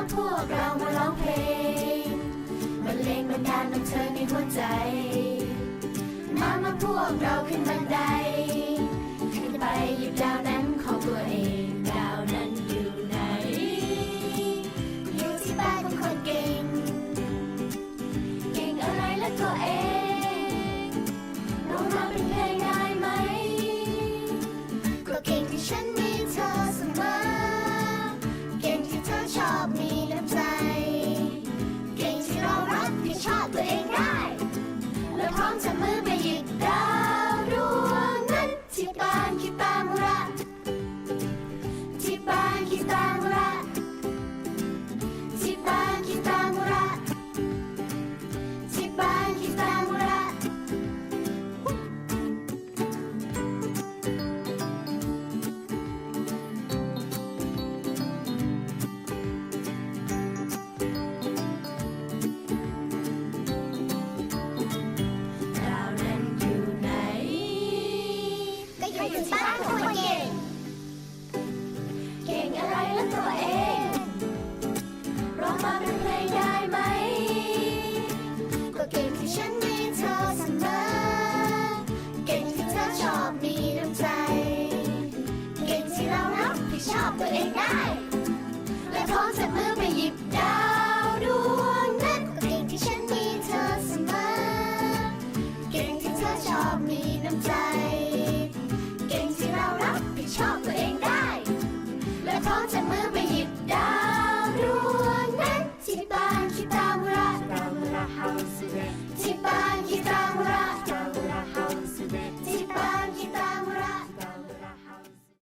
าพวกเรามาร้องเพลงบรรเลงบันดาลบันเธอในหัวใจ มามาพวกเราขึ้นบันได Santa ตัเร้มาเป็นเพลงได้ไหม ก็เก่งที่ฉันมีเธอเสมอ เก่งที่เธอชอบมีน้ำใจ เก่งที่เรารับผิดชอบตัวเองได้ และพร้อมจะมือไปหยิบดาวดวงนั้นก็เก่งที่ฉันมีเธอเสมอ เก่งที่เธอชอบมี